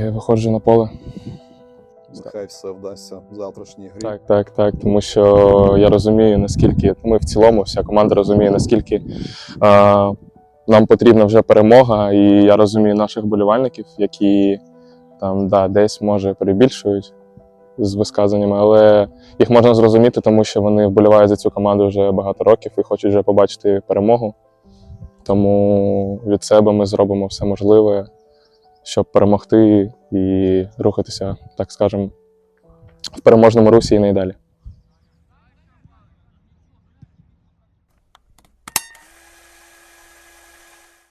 Я виходжу на поле. Нехай все вдасться в завтрашній грі. Так, так, так. Тому що я розумію, наскільки ми в цілому, вся команда розуміє, наскільки а, нам потрібна вже перемога, і я розумію наших болівальників, які там да, десь може перебільшують з висказаннями, але їх можна зрозуміти, тому що вони вболівають за цю команду вже багато років і хочуть вже побачити перемогу. Тому від себе ми зробимо все можливе, щоб перемогти і рухатися, так скажемо, в переможному русі і не далі.